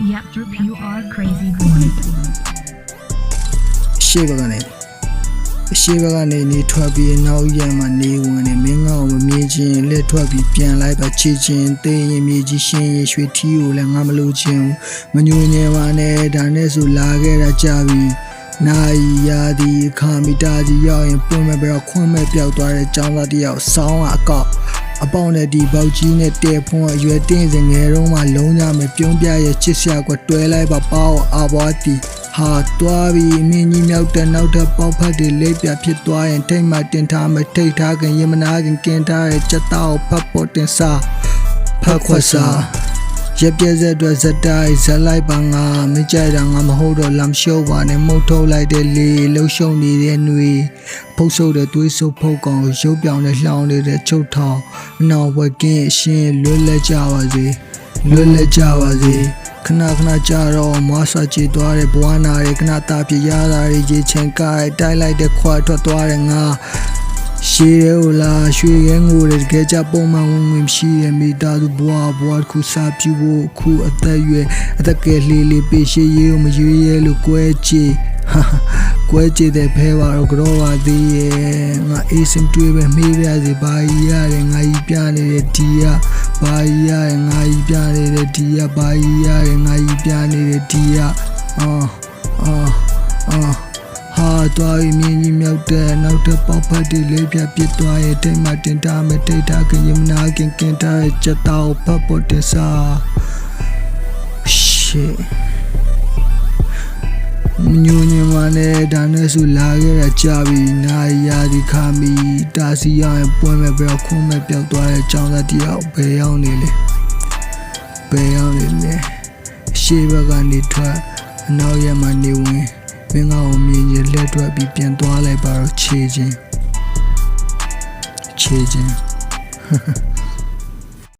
Yep, Droop, you are crazy boy. ရှေ့ဘက်ကနေရှေ့ဘက်ကနေနေထွက်ပြီးနောက်ရက်မှနေဝင်နေမင်းငါ့ကိုမမြင်ချင်းလက်ထွက်ပြီးပြန်လိုက်ပါချီချင်းသိရင်မြေကြီးရှင်းရင်ရွှေထီးကိုလည်းငါမလို့ချင်းဘူးမညွညင်ပါနဲ့ဒါနဲ့ဆိုလာခဲ့တာကြပြီနိုင်ရာဒီခါမီတာကြီးရောက်ရင်ပွင့်မဲ့ပြီးတော့ခွန်းမဲ့ပြောက်သွားတဲ့ចောင်းသားတစ်ယောက်စောင်းအကောက် အပေါင်းနဲ့ဒီပေါက်ကြီးနဲ့တဲဖွန်းအရွယ်တင်းစင်ငယ်တော့မှလုံးကြမယ်ပြုံးပြရဲ့ချစ်စရာကတွဲလိုက်ပါပေါ့အဘွားတီဟာတွားပြီးမင်းကြီးမြောက်တဲ့နောက်ထပ်ပေါက်ဖက်တွေလေးပြဖြစ်သွားရင်ထိတ်မှတင်ထားမထိတ်ထားခင်ရင်မနာခင်ကင်းထားတဲ့ချက်တောက်ဖတ်ပေါ်တင်စားဖတ်ခွက်စား ရက်ပြည့်စက်အတွက်ဇက်တိုင်းဇက်လိုက်ပါငါမကြိုက်တာငါမဟုတ်တော့လမ်းရှုပ်ပါနဲ့မှုတ်ထုတ်လိုက်တဲ့လေလှုပ်ရှုံနေတဲ့ຫນွေဖုတ်ဆုပ်တဲ့သွေးဆုပ်ဖုတ်ကောင်ရုပ်ပြောင်တဲ့လှောင်နေတဲ့ချုပ်ထောင်အနောက်ဝက်ကင်းအရှင်လွတ်လက်ကြပါစေလွတ်လက်ကြပါစေခဏခဏကြာတော့မွားဆွချီသွားတဲ့ဘဝနာတွေခဏတာပြရတာတွေရေချင်ကိုက်တိုက်လိုက်တဲ့ခွာထွက်သွားတဲ့ငါ ရှေးရဲဟိုလာရွှေရဲငိုတဲ့တကယ်ကြပုံမှန်ဝင်ဝင်ရှိရမိသားစုဘွားဘွားတစ်ခုစားပြဖို့အခုအသက်ရွယ်အသက်ကယ်လေးလေးပေးရှေးရဲကိုမရွေးရဲလို့ကွဲကြည့်ဟာဟာကွဲကြည့်တဲ့ဖဲပါတော့ကြောပါသေးရဲ့ငါအေးစင်တွေးပဲမေးပြစီဘာကြီးရတယ်ငါကြီးပြနေတဲ့ဒီကဘာကြီးရတယ်ငါကြီးပြနေတဲ့ဒီကဘာကြီးရတယ်ငါကြီးပြနေတဲ့ဒီကအော်အော်အော်ဟာ သွားပြီးမြင်းကြီးမြောက်တဲ့နောက်တဲ့ပေါက်ဖက်တွေလေးပြပြစ်သွားရဲ့တိတ်မှတင်တာမတိတ်တာကရင်မနာကင်ကင်တာရဲ့ချက်တော့ဖတ်ဖို့တင်စားရှေညူညမနဲ့ဒါနဲ့ဆိုလာခဲ့တာကြာပြီနာရီယာဒီခါမီတာစီရရင်ပွဲမဲ့ပြီးတော့ခွန်းမဲ့ပြောက်သွားတဲ့ကြောင်သားတယောက်ဘယ်ရောက်နေလဲဘယ်ရောက်နေလဲရှေ့ဘက်ကနေထွက်အနောက်ရက်မှနေဝင်မင်းကောင်မြင်ရ လက်တွက်ပြီးပြန်သွားလိုက်ပါတော့ခြေချင်းခြေချင်း